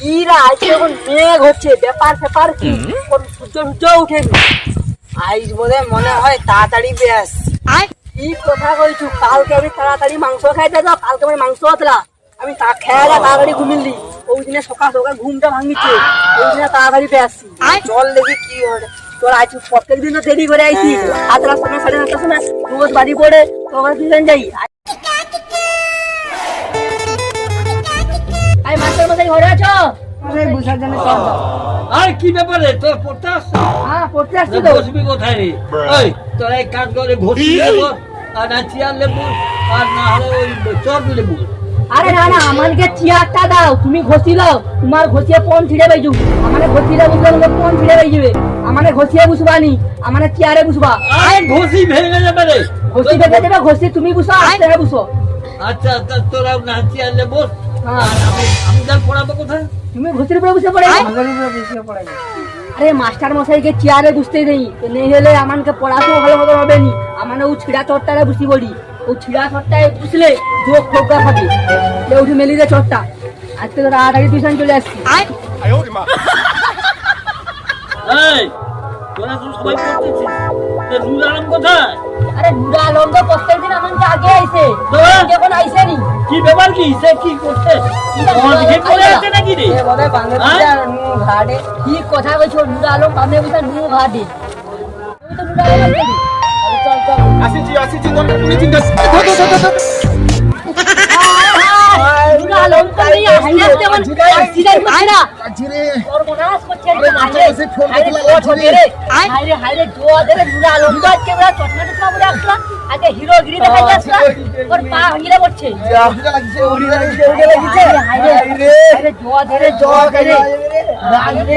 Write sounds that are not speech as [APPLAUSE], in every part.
কি রা আজকে এখন মেঘ হচ্ছে ব্যাপার ফেপার কি? কোন সূর্য সূর্য উঠেনি আইজ বলে মনে হয় তাড়াতাড়ি বেশ কি কথা কইছু? কালকে আমি তাড়াতাড়ি মাংস খাইতে যাও কালকে আমি মাংস হতলা আমি তা খেয়ে তাড়াতাড়ি ঘুমিলি ওই দিনে সকাল সকাল ঘুমটা ভাঙিছে। ওই দিনে তাড়াতাড়ি বেশ চল দেখি কি হবে তোর আজ প্রত্যেক দিন তো দেরি করে আইছি। আটটার সময় সাড়ে নটার সময় রোজ বাড়ি পড়ে তোর দুজন যাই। বুঝার জন্য আর কি ব্যাপারে? তোর পড়তে আসছো? হ্যাঁ পড়তে আসছি তো। বসবি কোথায় রে? ওই তোরা এক কাজ করে ঘষি লেবু আর না চেয়ার লেবু আর না হলে ওই চট লেবু। আরে না না আমাকে চেয়ারটা দাও। তুমি ঘষি দাও তোমার ঘষিয়ে পন ছিড়ে বাইজু আমাকে ঘষিলে বুঝলে বলে পন ছিড়ে বাই যাবে আমাকে ঘষিয়ে বুঝবানি আমাকে চেয়ারে বুঝবা। আয় ঘষি ভেঙে যাবে রে ঘষি বেঁধে দেবে ঘষি তুমি বুঝো আস্তে বুঝো। আচ্ছা তোরা না চেয়ার লেবু। আর আমি যার পড়াবো কোথায়? তুমি ঘষির উপরে বুঝতে পারে আরে মাস্টার মশাইকে চেয়ারে বুঝতে নেই। নেই হলে আমাকে পড়াতেও ভালো মতো হবে নি। আমার ও ছিড়া চট্টারে বুঝি বলি। ও ছিড়া চট্টায় বুঝলে যোগ ফোকা থাকে। এ উঠে মেলি দে চট্টা আজকে তো তাড়াতাড়ি টিউশন চলে আসছি। তোরা তো সবাই পড়তেছিস রুল আলম কোথায়? আরে নুরা আলম তো প্রত্যেক দিন আমাকে আগে আইছে। হ্যাঁ। এখন আইছে নি কি ব্যাপার কি? সে কি করছে? তোমার দিকে পড়ে আছে নাকি রে? হ্যাঁ? কি কথা কইছো নুরা আলম? বামে বুঝা নু ঘাটে। তুমি তো নুরা আলম আসিছি আসিছি তুমি চিন্তা আগে হিরো গিরি দেখাই আসলা ওর পা হিরে করছে লাগছে লাগছে লাগছে রে রে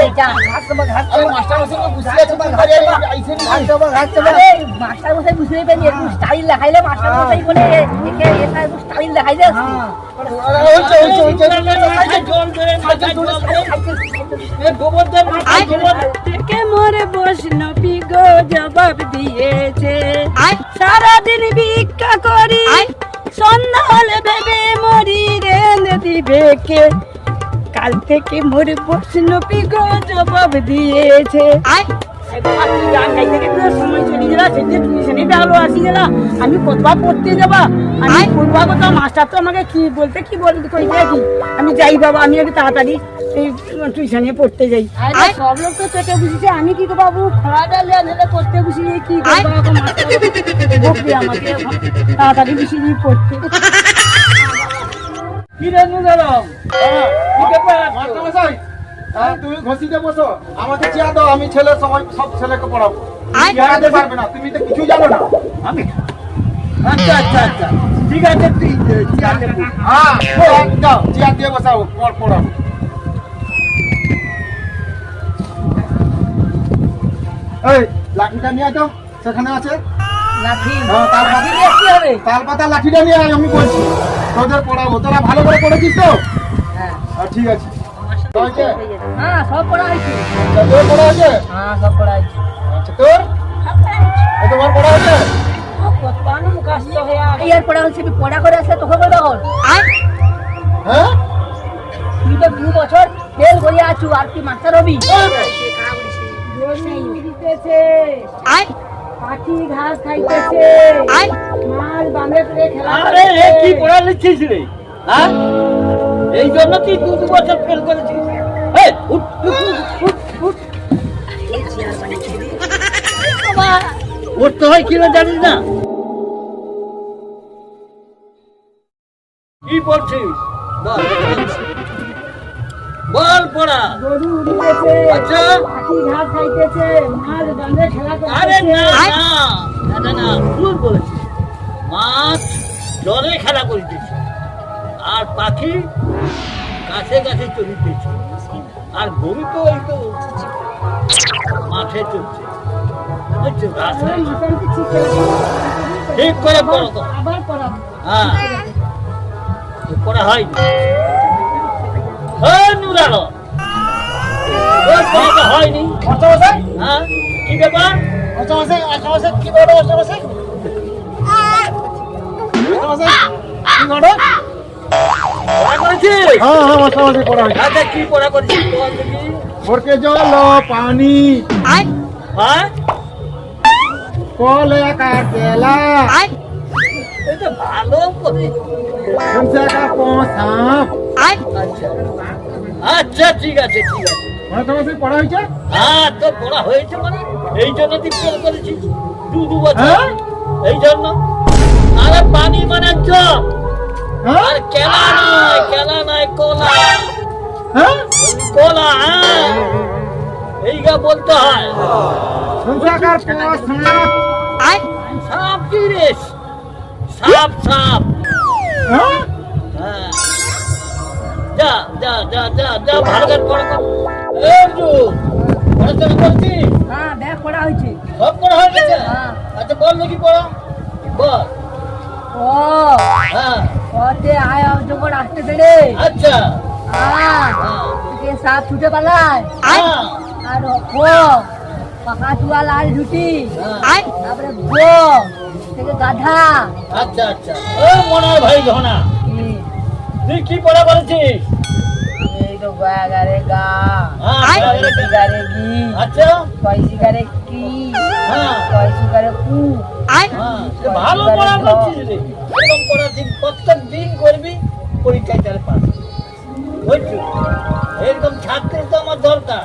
মাস্টার মশাই বুঝতে একটু স্টাইল দেখাইলে মাস্টার মশাই বলে একটু স্টাইল দেখাইলে মোরে গো জবাব দিয়েছে। সারাদিন ভিক্ষা করি। সন্ধ্যা হলে ভেবে মরি রেঁধে দিবে কে কাল থেকে মোরে বৈষ্ণবী গো জবাব দিয়েছে। আমি কোথাও পড়তে যাবা? আমি পড়বা কোথাও মাস্টার তো আমাকে কি বলতে কি বলতে কই কি? আমি যাই বাবা আমি একটু তাড়াতাড়ি এই টিউশনে পড়তে যাই। সব লোক তো পেটে বুঝেছে আমি কি করব বাবু ডালে আনলে পড়তে বসি কি করব আমাকে তাড়াতাড়ি দিয়ে পড়তে। [LAUGHS] কি রে নুর আলম কি ব্যাপার মাস্টার মশাই হ্যাঁ, তুমি ঘষিতে বসো। আমাকে চেয়ার দাও আমি ছেলে সবাই সব ছেলেকে পড়াবো। চেয়ারতে পারবে না তুমি তো কিছু জানো না। আমি? আচ্ছা আচ্ছা আচ্ছা। ঠিক আছে চেয়ার লেবু হ্যাঁ। যাও চেয়ার দিয়ে বসাও পড়াবো এই লাঠিটা নিয়ে তো সেখানে আছে। লাঠি। হ্যাঁ, তাল পাতা লাঠিটা নিয়ে আয় আমি বলছি। তোদের পড়াবো তোরা ভালো করে পড়েছিস তো? হ্যাঁ ঠিক আছে? হ্যাঁ সব পড়া হয়েছে। তোর পড়া হয়েছে? হ্যাঁ সব পড়া হয়েছে। আচ্ছা তোর? তোমার পড়া হয়েছে? এই পড়া হচ্ছে পড়া করে আসলে তোকে এখন হ্যাঁ? তুই তো দু বছর ফেল করে আছু আর কি মাস্টার হবি। পাখি ঘাস খাইতেছে মাছ বাঁধে খেলা আরে কি পড়া লিখছিস রে? হ্যাঁ? এই জন্য তুই দু দু বছর ফেল করেছিস হয় কিনা জানিস না? কি বলছিস? বল। পড়া। আচ্ছা। আরে না না না না না ভুল বলেছিস। মাছ জলে খেলা করিতেছে আর পাখি কাছে কাছে চলিতেছে আর গরু তো ওই তো মাঠে চলছে ঠিক করে পড়ো তো হ্যাঁ পড়া হয় হ্যাঁ নুরালো হয়নি হ্যাঁ কি ব্যাপার কি পড়া হ্যাঁ হ্যাঁ মশলামশলি পড়া হ্যাঁ? ভালো করে। আচ্ছা।, আচ্ছা। ঠিক আছে ঠিক আছে। মশলামশলি পড়া হয়েছে? হ্যাঁ তো পড়া হয়েছে মানে এই জন্য তুই করেছিস। দু দু এই জন্য। আরে পানি বানাচ্ছ হ্যাঁ? কোলা। হ্যাঁ? এইটা বলতে পড়া এই জু হ্যাঁ আচ্ছা বল নাকি পড়া। বল। ও। হ্যাঁ। ওতে আয় যখন আসতে পেরে আচ্ছা। হ্যাঁ হ্যাঁ সাপ ছুটে পালায়। হ্যাঁ আর ও পাকা চুয়া লাল রুটি হ্যাঁ। তারপরে থেকে গাধা। আচ্ছা আচ্ছা। ও মনার ভাই ঘনা তুই কি পড়া এই তো গারে গা। হ্যাঁ, কয়সি গারে গি। আচ্ছা। গারে কি? হ্যাঁ। কয়সি কু ভালো পড়া করছিস রে। এরকম পড়া দিন প্রত্যেক দিন করবি পরীক্ষায় তাহলে পাবি বুঝছ এরকম ছাত্র তো আমার দরকার।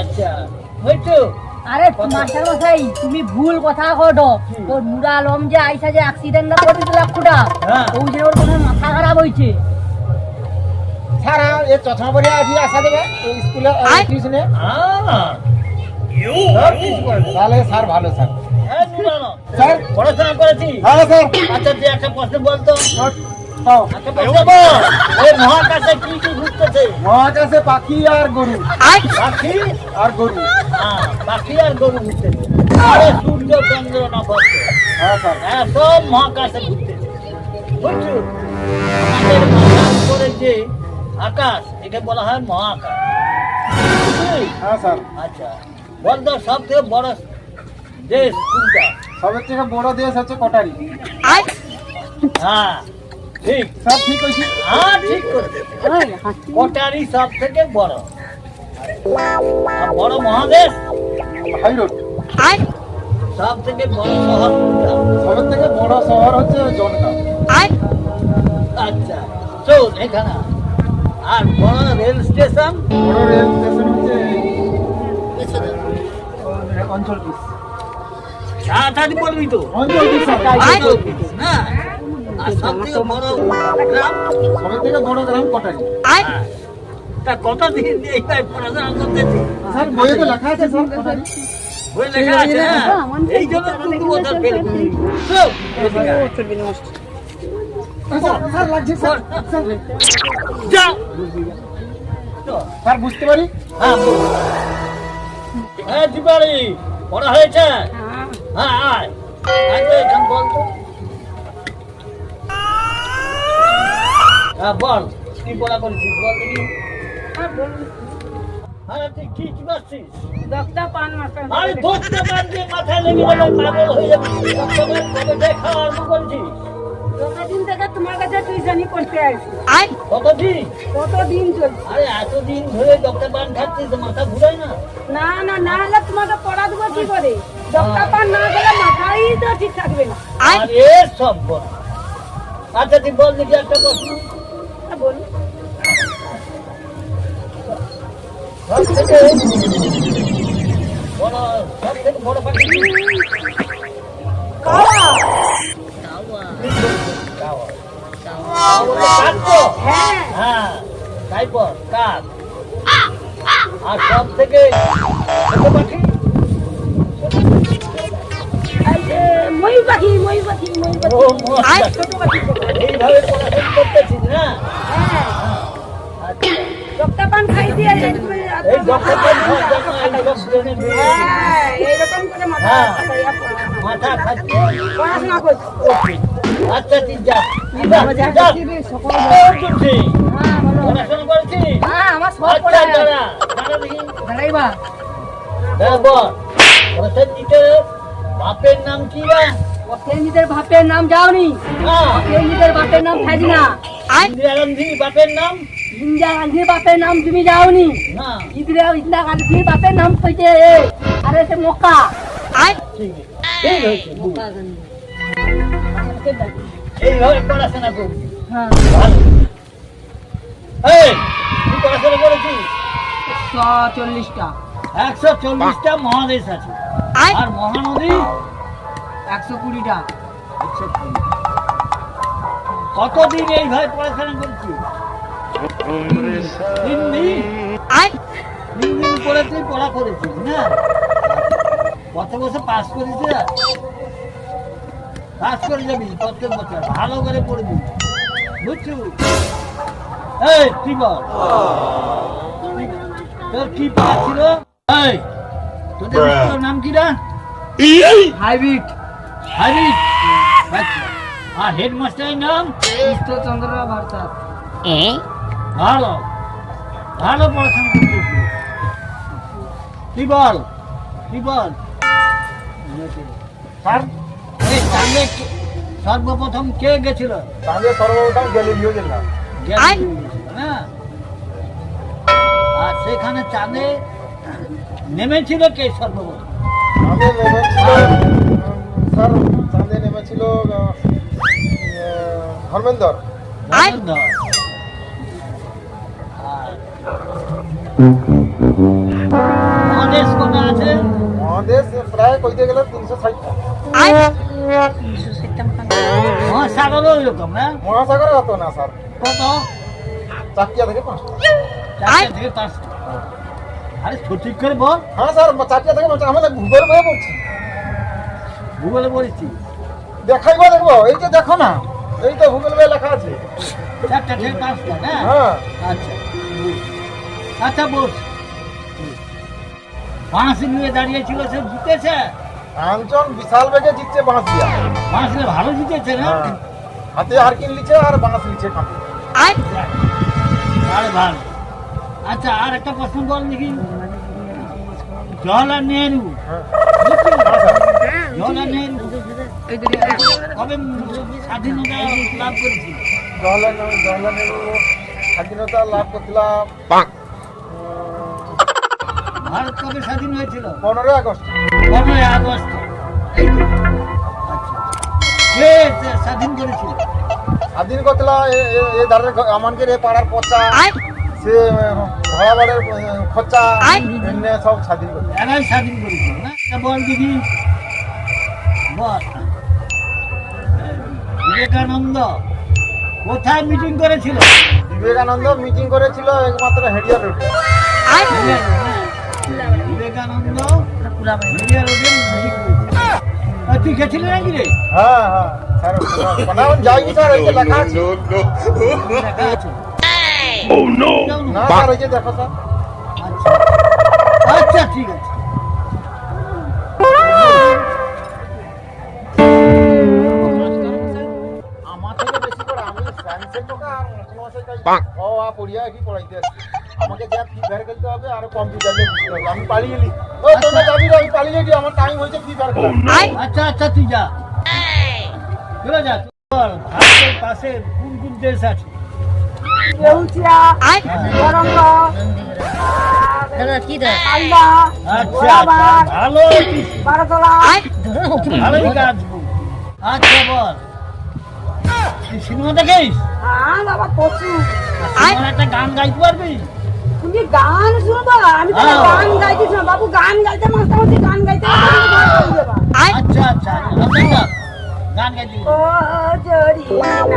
আচ্ছা বুঝছ আরে মাস্টার মশাই তুমি ভুল কথা কটো। তোর নুরা আলম যে আইসা যে অ্যাক্সিডেন্ট না করে দিল লাখটা হ্যাঁ। ওই যে ওর কোনো মাথা খারাপ হয়েছে। সারা এ চশমা পরে আসা দেবে স্কুলে টিউশনে। হ্যাঁ। তাহলে স্যার ভালো স্যার। হ্যাঁ স্যার? পড়াশোনা করেছি। হ্যাঁ স্যার। আচ্ছা তুই একটা প্রশ্ন বলতো হ্যাঁ। একটা প্রশ্ন বল। এই মহাকাশে কি কি ঘুরতেছে? মহাকাশে পাখি আর গরু। পাখি আর গরু। হ্যাঁ পাখি আর গরু ঘুরতেছে। আরে সূর্য চন্দ্র নক্ষত্র। হ্যাঁ স্যার। হ্যাঁ সব মহাকাশে ঘুরতেছে। বুঝছ? যে আকাশ একে বলা হয় মহাকাশ। হ্যাঁ স্যার। আচ্ছা বল তো সব থেকে বড় দেশ কোনটা সবের থেকে বড় দেশ হচ্ছে কটারি হ্যাঁ ঠিক। স্যার ঠিক হয়েছে? হ্যাঁ ঠিক করে কোটারি সব থেকে বড়। আর বড় মহাদেশ? High road. সব থেকে বড় শহর কোনটা? থেকে বড় শহর হচ্ছে জনগাঁও। আচ্ছা চল এখানে। আর বড় রেল স্টেশন? বড় রেল স্টেশন হচ্ছে অঞ্চল তাড়াতাড়ি বলবি তো। স্যার না আর সব থেকে বড় গ্রাম? সবের থেকে বড় গ্রাম কটারি হ্যাঁ। তা কতদিন এইটাই পড়াশোনা করতেছি? স্যার বইয়ে তো লেখা আছে স্যার কটারি বই লেখা আছে এই জন্য তুমি বছর ফেল করলি চল, এদিকে আয়। স্যার স্যার লাগছে স্যার স্যার। স্যার বুঝতে পারি? হ্যাঁ। হ্যাঁ পড়া হয়েছে? হ্যাঁ আয়। আয় এখান বল তো। হ্যাঁ বল। কি করেছিস? বল দেখি। হ্যাঁ তুই কি চিবাচ্ছিস? ডক্টর পান মাস্টার আরে ধরতে পার দিয়ে মাথায় লেগে যাবে পাগল হয়ে যাবে। তবে কবে দেখা আরম্ভ করেছিস। দিন থেকে তোমার কাছে টিউশনি করতে আসি কতদিন? কতদিন চলছে? আরে এতদিন ধরে ডক্টর পান খাচ্ছিস মাথা ঘুরায় না। না না না হলে তোমাকে পড়া দেবো কি করে আচ্ছা তুই বল দেখি একটা প্রশ্ন। হ্যাঁ, বড় বড় বলে আর সব থেকে ছোট পাখি? মই পাখি মই পাখি মই পাখি ছোট পাখি এইভাবে পড়াশোনা করতেছিস না? হ্যাঁ। আচ্ছা ডক্টর পান খাই দিয়ে এই ডক্টর পান। হ্যাঁ এইরকম করে মাথা হ্যাঁ। খাটাইয়া পড়াশোনা- মাথা খাচ্ছে পড়াশোনা করছি আচ্ছা তুই যা। হ্যাঁ পড়াশোনা করেছিস? হ্যাঁ আমার সব আচ্ছা পড়া দাঁড়া। দাঁড়া দাঁড়াইবা। দাঁড়া বল। দিতে বাপের নাম কি রা? বাপের নাম যাওনি। হ্যাঁ বাপের নাম ফাজিনা ইন্দিরা গান্ধী বাপের নাম? ইন্দিরা গান্ধীর বাপের নাম তুমি যাওনি। না। ইন্দিরা ইন্দিরা গান্ধীর বাপের নাম কইছে আরে সে এইভাবে পড়াশোনা করবি হ্যাঁ। এই তুই পড়াশোনা করেছিস? একশো চল্লিশটা। একশো চল্লিশটা মহাদেশ আছে। আর মহানদী একশো কুড়িটা। একশো কুড়ি। কতদিন এইভাবে পড়াশোনা করেছিস? তিন দিন? তিন দিন পরে তুই পড়া করেছিস না? কত বছর পাস করেছিস পাস করে যাবি প্রত্যেক বছর। ভালো করে পড়বি। বুঝছু এই তুই বল? তোর কি পাস ছিল? এই তোদের নাম কি রা? হাইব্রিড। হারিস আচ্ছা। আর হেডমাস্টারের নাম? কৃষ্ণচন্দ্র ভারতার ভালো। ভালো পড়াশোনা করতেছি কি বল? কি বল? সর্বপ্রথম কে গেছিল? সর্বপ্রথম গ্যালিলিও গেলাম আর সেখানে চাঁদে নেমেছিল কে সর্বপ্রথম? চাঁদে নেমেছিল চাঁদে নেমেছিল ধর্মেন্দ্র। ধর্মেন্দ্র। মহাদেশ কোনটা আছে? মহাদেশ প্রায় কইতে গেলে তিনশো ষাটটা মহাসাগরও এরকম না? মহাসাগরে অত না স্যার। কত? চাকিয়া থেকে পাঁচটা থেকে পাঁচটা আরে সঠিক করে বল। হ্যাঁ স্যার চাকিয়া থেকে পাঁচটা আমাদের ভূগোল বয়ে পড়ছি। ভূগোলে বলেছি দেখাইবো দেখব এই যে দেখো না এই তো ভূগোল বয়ে লেখা আছে। চারটা থেকে পাঁচটা না? হ্যাঁ। আচ্ছা। আচ্ছা বস। বাঁশ নিয়ে দাঁড়িয়েছিল সে জিতেছে? কাঞ্চন বিশাল বেগে জিতছে বাঁশ দিয়া বাঁশ নিয়ে ভালো জিতেছে না? হ্যাঁ। হাতে হারকিন লিছে আর বাঁশ লিছে কাঁপে। আরে ভালো। আচ্ছা আর একটা প্রশ্ন বল দেখি। জওয়াহরলাল নেহরু। জওয়াহরলাল নেহরু। কবে স্বাধীনতা লাভ করেছিল? জওয়াহরলাল নেহরু জওয়াহরলাল নেহরু স্বাধীনতা লাভ করছিলাম ভারত কবে স্বাধীন হয়েছিল? পনেরোই আগস্ট। পনেরোই আগস্ট। এই আচ্ছা। কে স্বাধীন করেছিল? স্বাধীন এ আমানকে এ পাড়ার পচা। সে ভাড়া বাড়ের খরচা এমনি সব স্বাধীন করছে এরাই স্বাধীন করেছিল না? বল দেখি বল। বিবেকানন্দ কোথায় মিটিং করেছিল? বিবেকানন্দ মিটিং করেছিল একমাত্র হেডিয়া রোডে বিবেকানন্দ হেরিয়া রোডে তুই গেছিলি নাকি রে? হ্যাঁ হ্যাঁ। স্যার যাইনি স্যার লেখা আছে। যাও না। না স্যার এই যে দেখো স্যার আচ্ছা আচ্ছা ঠিক আছে। আমাকে যা ফি ফেয়ার খেলতে হবে আর কম্পিউটার নিয়ে বুঝতে হবে। আমি পালিয়ে গেলি ও তোমরা যাবি না আমি পালিয়ে আমার টাইম হয়েছে ফেয়ার আচ্ছা আচ্ছা তুই যা। চলে যা বল ভারতের পাশে কোন কোন দেশ আছে। বেউচিয়া গরঙ্গ দাদা কি দেয় আলদা আচ্ছা আচ্ছা আচ্ছা বল। সিনেমা দেখিস? হ্যাঁ বাবা সিনেমার একটা গান গাইতে পারবি? তুমি গান শুনব? আমি তো। গান গাইতে বাবু গান গাইতে মাস্টার গান গাইতে গান গাইতে দেবা আচ্ছা আচ্ছা গান গান গাইতে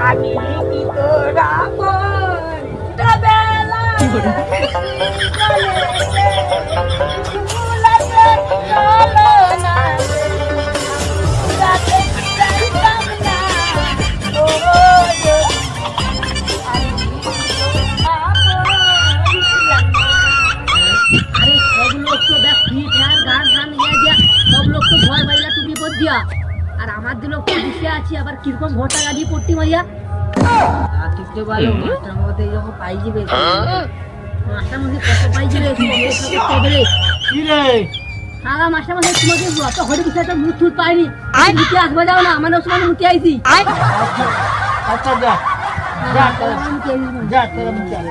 আমি কি তোরা বল বেলা? কিনতে পারো? মাস্টার মধ্যে যখন পাই যাবে মাস্টার মধ্যে কত পাই যাবে সারা মাস্টার মাসে তোমাকে অত হরি বিষয় তো মুখ টুট পাইনি মুখে আসবে যাও না? আমার সময় মুখে আইছি। আচ্ছা আচ্ছা যা। যা মুখে আইছি। যা তোরা মুখে আয়।